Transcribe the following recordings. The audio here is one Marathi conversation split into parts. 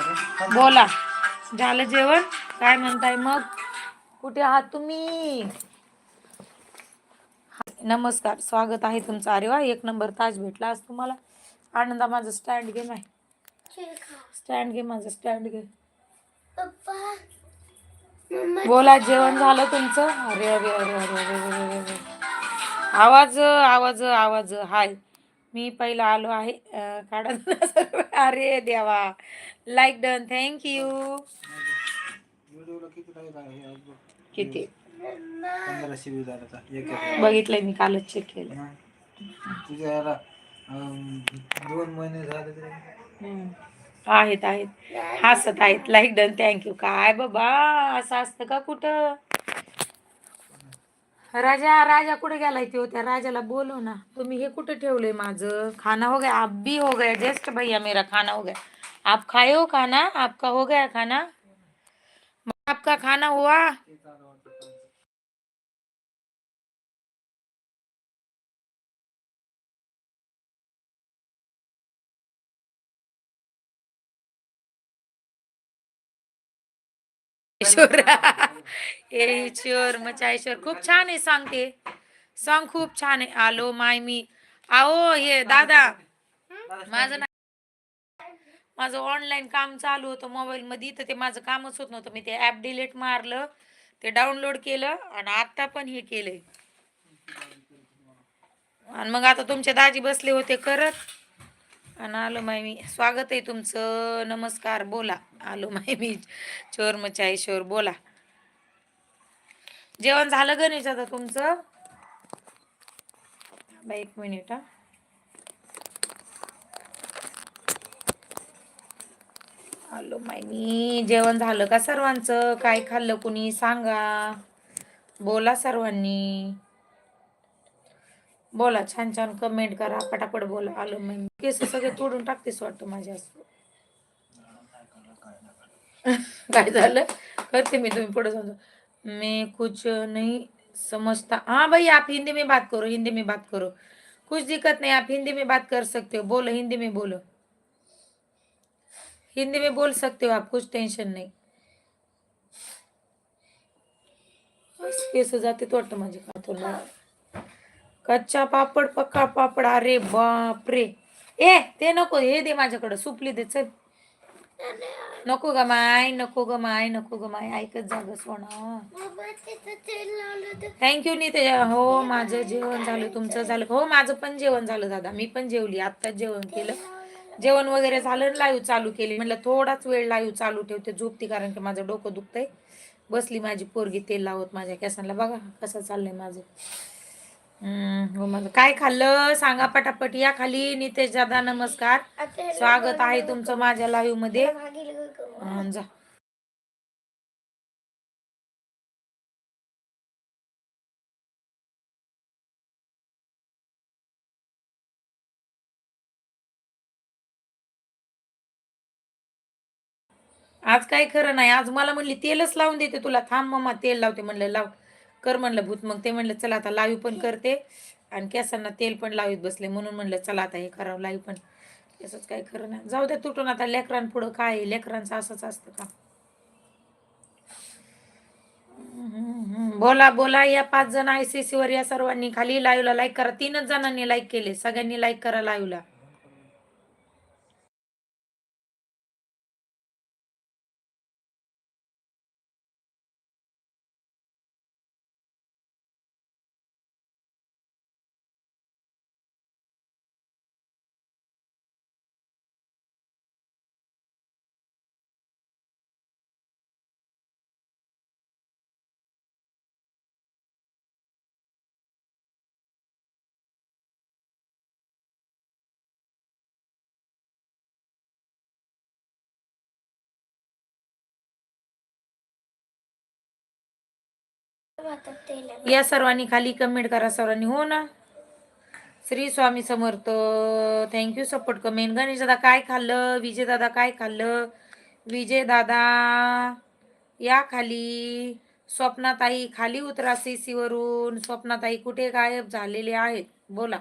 बोला. झालं जेवण? काय म्हणताय मग? कुठे आहात तुम्ही? नमस्कार. स्वागत आहे तुमचं अरे वा एक नंबर ताज भेटला आज तुम्हाला. आनंद माझं स्टँड गेम आहे. स्टँड गेम माझं स्टँड गेम बोला जेवण झालं तुमचं? अरे अरे अरे अरे अरे अरे. आवाज आवाज आवाज हाय. मी पहिला आलो आहे काढत अरे देवा. लाईक डन थँक यू किती? बघितलंय मी कालच चेक केलं. तुझ्या दोन महिने झाले आहेत आहेत. हसत आहेत. लाईक डन थँक्यू काय बाबा? असं असतं का कुठं? राजा राजा कुठे गेलाय तो त्या राजाला बोलव ना. तुम्ही हे कुठे ठेवलंय माझं? खाना हो गया आप भी हो गया जस्ट भैया मेरा खाना हो गया. आप खाए हो खाना? आपका हो गया खाना? आपका खाना हुआ? ईश्वर हे ईश्वर मचा ईश्वर खूप छान आहे सांगते सॉंग खूप छान आहे. आलो माय मी. आओ हे दादा. माझं ना माझं ऑनलाईन काम चालू होतं मोबाईल मध्ये. तर ते माझं कामच होत नव्हतं. मी ते ऍप डिलीट मारलं. ते डाउनलोड केलं आणि आता पण हे केलंय. आणि मग आता तुमचे दाजी बसले होते करत. आणि आलो मायमी स्वागत आहे तुमचं. नमस्कार. बोला. आलो माय मी. चोर मचाईश्वर बोला. जेवण झालं गणेश आता तुमचं? थांबा एक मिनिट हा. आलो माय मी. जेवण झालं का सर्वांचं? काय खाल्लं कुणी? सांगा. बोला सर्वांनी. बोला छान छान कमेंट करा पटापट बोला आलो मी. केस सगळे तोडून टाकतेस वाटतं माझ्या असं काय झालं? करते मी तुम्ही पुढे सांगतो मी कुछ नहीं समजता हाँ भाई आप हिंदी में बात करो हिंदी में बात करो. कुछ दिक्कत नहीं आप हिंदी में बात कर सकते हो. बोलो हिंदी में बोलो. हिंदी में बोल सकते हो आप कुछ टेंशन नहीं. बस केस जाते तो वाटतं माझे कातून कच्चा पापड पक्का पापड. अरे बापरे. ए ते नको हे दे माझ्याकडं. सुपली दे चल. नको ग माय नको ग माय नको ग माय. ऐकत जा ग सोना. थँक्यू नीते. हो माझं जेवण झालं तुमचं झालं. हो माझं पण जेवण झालं दादा. मी पण जेवली. आत्ताच जेवण केलं. जेवण वगैरे झालं लाईव्ह चालू केली. म्हटलं थोडाच वेळ लाईव्ह चालू ठेवते झोपती कारण की माझं डोकं दुखतंय. बसली माझी पोरगी तेल लावत माझ्या केसांना. बघा कसं चाललंय माझं. काय खाल्लं? सांगा पटापट. या खाली नितेश दादा नमस्कार. स्वागत आहे तुमचं माझ्या लाईव्हमध्ये. जा. आज काय खरं नाही. आज मला म्हणली तेलच लावून देते तुला. थांब मम्मा तेल लावते म्हणलं लाव. कर म्हणलं भूत. मग ते म्हणलं चला आता लाईव्ह पण करते. आणि केसांना तेल पण लावीत बसले. म्हणून म्हणलं चला आता हे करावं लाईव्ह पण. केसच काय खरं नाही. जाऊ दे तुटून आता लेकरांपुढं काय आहे? लेकरांचं असंच असतं का? बोला बोला. या पाच जण आय सी वर या सर्वांनी खाली लाईव्हला लाईक करा. तीनच जणांनी लाईक केले. सगळ्यांनी लाईक करा लाईव्हला. या सर्वांनी खाली कमेंट करा सर्वांनी हो ना? Shri Swami Samarth thank you support comment Ganesh दादा काय खाल्लं? विजय दादा काय खाल्लं? विजय दादा या खाली. स्वप्नाताई खाली उतरा सीसी वरून. स्वप्नाताई कुठे गायब झालेले आहेत? बोला.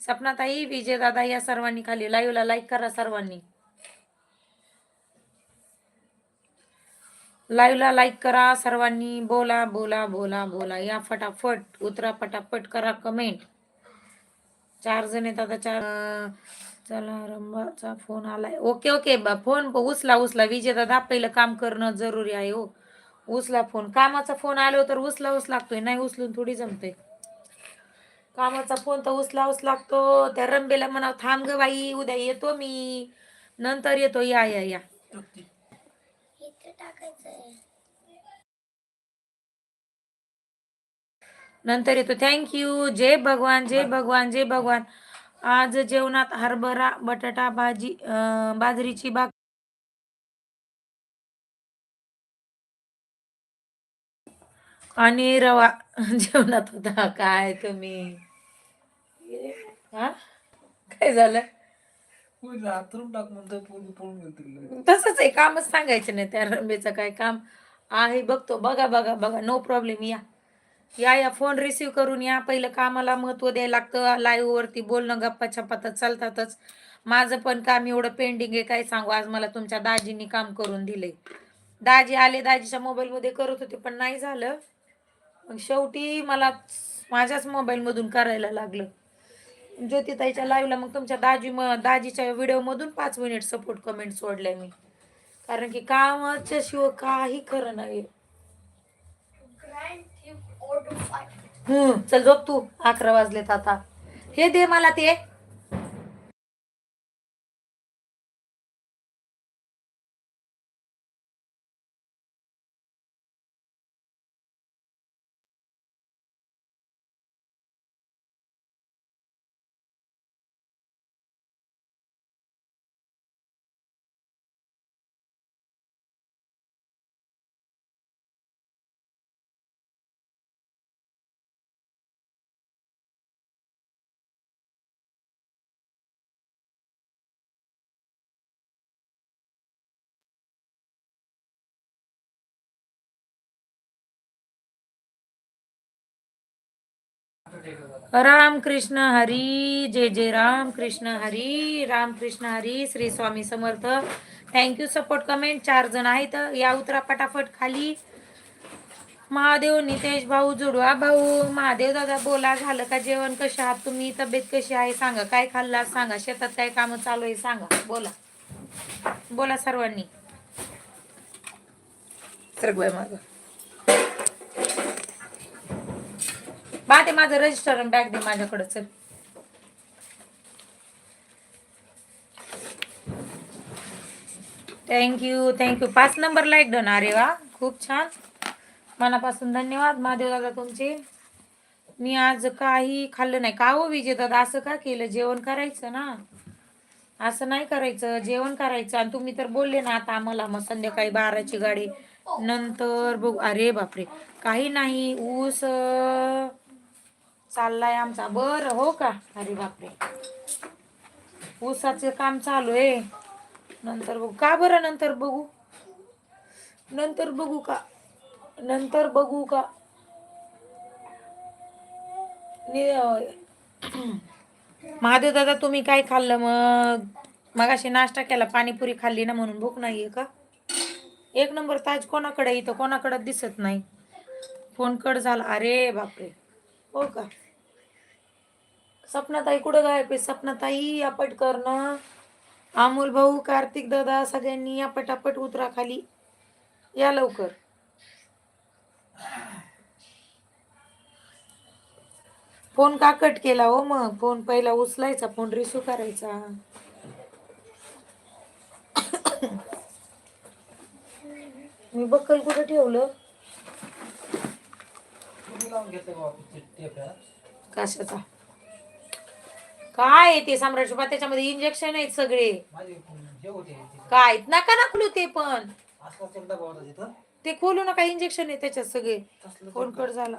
स्वप्नाताई विजय दादा या सर्वांनी खाली. लाईव्हला लाईक करा सर्वांनी. लाईव्हला लाईक करा सर्वांनी बोला बोला बोला बोला. या फटाफट उतरा फटाफट करा कमेंट चार जण आहेत आता चार चला रंबाचा फोन आलाय. ओके ओके बा फोन उचला उचला. विजय दादा पहिलं काम करणं जरुरी आहे हो. उचला फोन कामाचा फोन आलो तर उचला उच लागतोय. नाही उचलून थोडी जमते कामाचा फोन तर उचला उस लागतो. त्या रंबेला म्हणाव थांब ग बाई उद्या येतो मी. नंतर येतो. या या या. नंतर येतो. थँक्यू जय भगवान जय भगवान जय भगवान. आज जेवणात हरभरा बटाटा भाजी अं, बाजरीची भाक आणि रवा. जेवणात होता. काय तुम्ही? हा? काय झालं? हातरून टाक म्हणतो पळून तसंच आहे कामच सांगायचं नाही त्या रंबेचं काय काम. आहे बघतो बघा बघा बघा नो प्रॉब्लेम या. या या फोन रिसीव करून या. पहिलं कामाला महत्त्व द्यायला लागतं. लाईव्ह वरती बोलणं गप्पा छपातच चालतातच. माझं पण काम एवढं पेंडिंग आहे काय सांगू? आज मला तुमच्या दाजींनी काम करून दिले दाजी आले दाजीच्या मोबाईलमध्ये करत होते पण नाही झालं. मग शेवटी मला माझ्याच मोबाईलमधून करायला लागलं. ज्योतिताईच्या लाईव्हला मग तुमच्या दाजी म दाजीच्या व्हिडिओ मधून पाच मिनिट सपोर्ट कमेंट सोडल्या मी. कारण की कामाच्या शिवाय काही खरं नाही चल झोप तू अकरा वाजलेत आता. हे दे मला ते. राम कृष्ण हरी जय जय Ram Krishna Hari Ram Krishna Hari Shri Swami Samarth. Thank you support comment चार जण आहेत. या उतरा पटापट खाली. महादेव नितेश भाऊ जुडवा भाऊ. महादेव दादा बोला झालं का जेवण? कसे आहात तुम्ही? तब्येत कशी आहे? सांगा. काय खाल्ला? सांगा. शेतात काय काम चालू आहे? सांगा. बोला. बोला सर्वांनी. सर्व माग. बा ते माझं रजिस्टर बॅग दे माझ्याकडे चल. थँक्यू थँक्यू पाच नंबर लाईक डन अरे वा. खूप छान. मनापासून धन्यवाद महादेव दादा तुमचे. मी आज काही खाल्लं नाही. का हो विजय दादा? असं का केलं? जेवण करायचं ना? असं नाही करायचं. जेवण करायचं. आणि तुम्ही तर बोलले ना आता आम्हाला मग संध्याकाळी बाराची गाडी. नंतर बघू. अरे बापरे. काही नाही. ऊस चाललाय आमचा. बर हो का? अरे बापरे. ऊसाचं काम चालू आहे. नंतर बघू. का बरं नंतर बघू? नंतर बघू का? नंतर बघू का? महादेव दादा तुम्ही काय खाल्लं मग? मगाशी नाश्ता केला पाणीपुरी खाल्ली ना म्हणून भूक नाहीये का? एक नंबर ताज कोणाकडे? इथं कोणाकडे दिसत नाही. फोन कट झाला. अरे बापरे. हो का? सपनाताई कुठं गायब आहे? सपनाताई या पटकरणं अमोल भाऊ कार्तिक दादा सगळ्यांनी या पटापट उतरा खाली. या लवकर. फोन का कट केला हो मग? फोन पहिला उचलायचा फोन रिसू करायचा. मी बक्कल कुठं ठेवलं तुम्ही लावून घेतलं का वापस ते टेप आहे? कशाचा? काय आहे ते सम्राट त्याच्यामध्ये इंजेक्शन आहेत सगळे. माझे हे होते तिथं. काय? नका ना खोलू ते पण. ते खोलू नका इंजेक्शन आहे त्याच्यात सगळे. फोन कट झाला.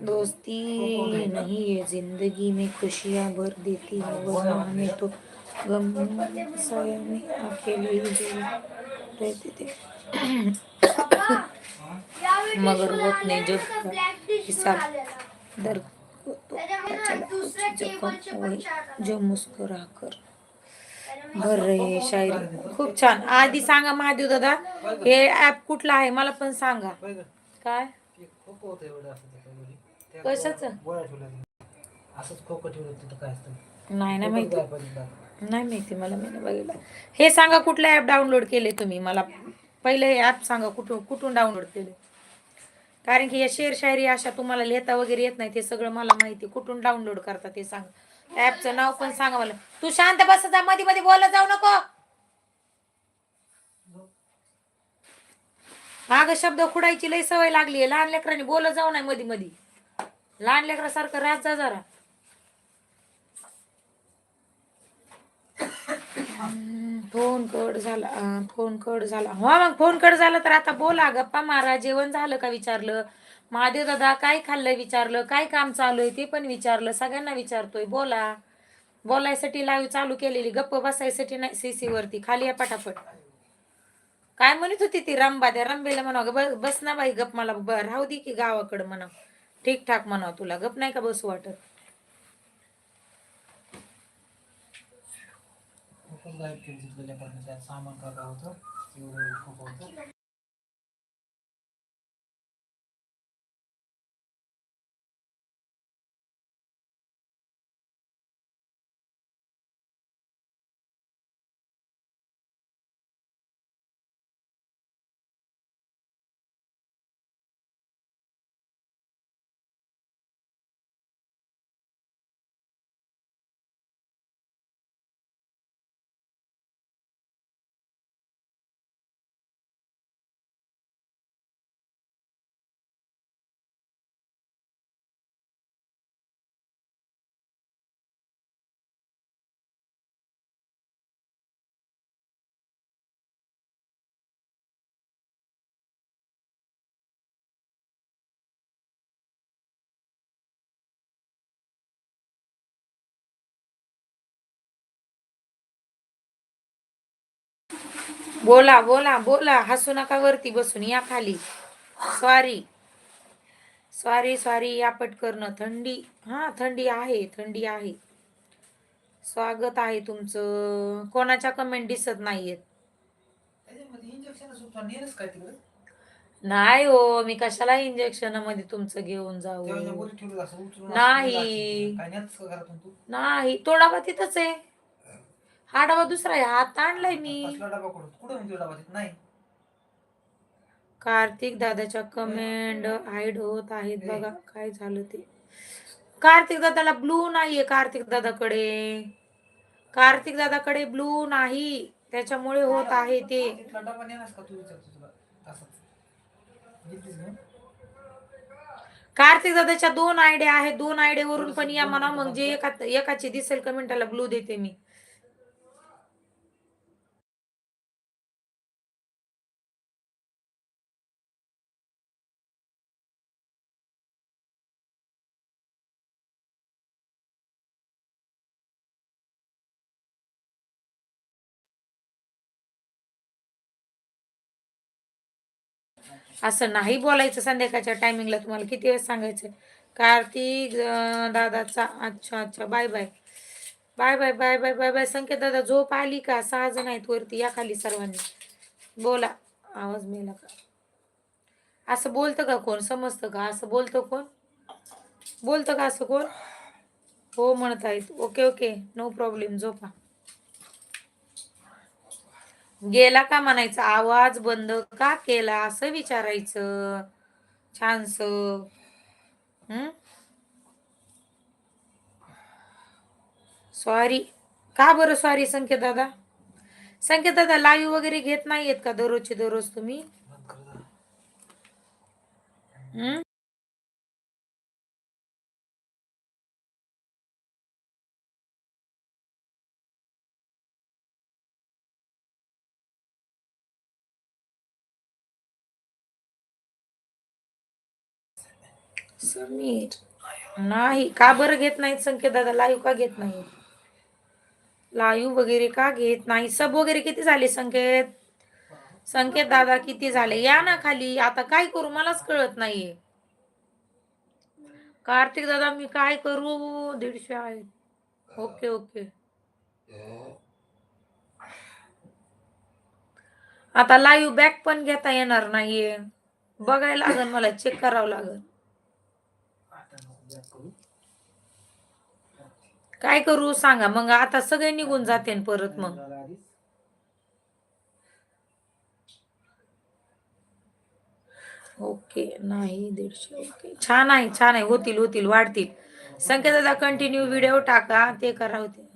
दोस्ती नहीं है जिंदगी में खुशियां भर देती है वरना हमें तो गम साया में अकेले ही जो रहते थे. मगर होत नाही जो हिसाब दर होतो जो मुस्कुरा कर. बर रे शायरी. खूप छान. आधी सांगा महादेव दादा हे ऍप कुठला आहे? मला पण सांगा. काय? कशाच? नाही ना माहिती. नाही माहिती मला मी बघितलं. हे सांगा कुठला ऍप डाउनलोड केले तुम्ही? मला पहिले हे ऍप सांगा कुठून कुठून डाउनलोड केले? कारण की या शेर शायरी अशा तुम्हाला लिहिता वगैरे येत नाही ते सगळं मला माहिती कुठून डाउनलोड करता ते सांग. ऍपचं नाव पण सांगा मला तू शांत बस जा मध्ये मध्ये बोलत जाऊ नको. माग शब्द खुडायची लय सवय लागली आहे. लहान लेकरांनी बोलत जाऊ नाही मधी मध्ये लहान लेकरासारखं राहत जा जरा. फोन कट झाला फोन कट झाला. हा मग फोन कट झाला तर आता बोला गप्पा मारा. जेवण झालं का विचारलं? महादेव दादा काय खाल्लं विचारलं? काय काम चालू आहे ते पण विचारलं. सगळ्यांना विचारतोय. बोला. बोलायसाठी लाईव्ह चालू केलेली. गप्प बसायसाठी नाही सीसी वरती. खाली या पटापट. काय म्हणत होती ती रंबा द्या. रंबेला म्हणावं बस बस ना बाई गप मला राहू दे की गावाकडं म्हणा ठीक ठाक म्हणावं तुला. गप नाही का बसू वाटत? पण जाहीर केली तिथलेल्या सामान टाका होतं एवढं खूप होतं. बोला बोला बोला. हसू नका वरती बसून या खाली. स्वारी स्वारी स्वारी या पटकरनं. थंडी हा थंडी आहे थंडी आहे. स्वागत आहे तुमचं. कोणाच्या कमेंट दिसत नाहीयेत? नाही हो मी कशाला इंजेक्शनमध्ये तुमचं घेऊन जाऊ? नाही. नाही. तोडावा आहे. हा डबा दुसरा आहे. हात आणलाय मी. कसला डबा कुठं कुठं म्हणजे डबा तिथं? नाही. कार्तिक दादाच्या कमेंट हाईड होत आहेत बघा काय झालं ते. कार्तिक दादाला ब्लू नाहीये कार्तिक दादाकडे. कार्तिक दादाकडे ब्लू नाही. त्याच्यामुळे होत आहे ते. तिथला डबा नेलास का? तू विचारतो तुला. तसंच. घेतलीस घेऊन कार्तिक दादाच्या दोन आयडिया आहेत. दोन आयडिया वरून पण या म्हणा मग जे एका एकाची दिसेल कमेंटला ब्लू देते मी. असं नाही बोलायचं संध्याकाळच्या टायमिंगला तुम्हाला किती वेळेस सांगायचं? कार्तिक दादाचा. अच्छा अच्छा. Bye bye bye bye bye bye bye bye Sanket दादा झोप आली का? सहा जण आहेत वरती या खाली सर्वांनी. बोला. आवाज मेला का? असं बोलतं का कोण? समजतं का? असं बोलतं कोण? बोलतं का असं कोण? हो म्हणत आहेत. ओके ओके नो प्रॉब्लेम झोपा. गेला का म्हणायचं आवाज बंद का केला? असं विचारायचं. छानस. हम्म सॉरी का बरं सॉरी संकेत दादा? संकेत दादा लाईव्ह वगैरे घेत नाहीयेत का दररोजचे दररोज तुम्ही. हम्म समीर नाही का बरं घेत नाहीत संकेत दादा? लाईव्ह का घेत नाही लाईव्ह वगैरे का घेत नाही? सब वगैरे किती झाले संकेत? संकेत दादा किती झाले? या ना खाली. आता काय करू? मलाच कळत नाहीये. कार्तिक दादा मी काय करू? दीडशे आहेत. Okay okay. आता लाईव्ह बॅक पण घेता येणार नाहीये. बघायला लागेल मला. चेक करावं लागेल आता नको back करू. काय करू सांगा मग आता सगळे निघून जाते परत मग. ओके नाही दीडशे ओके. छान आहे छान आहे. होतील होतील वाढतील. संकेत दादा कंटिन्यू व्हिडिओ टाका. ते करा होते.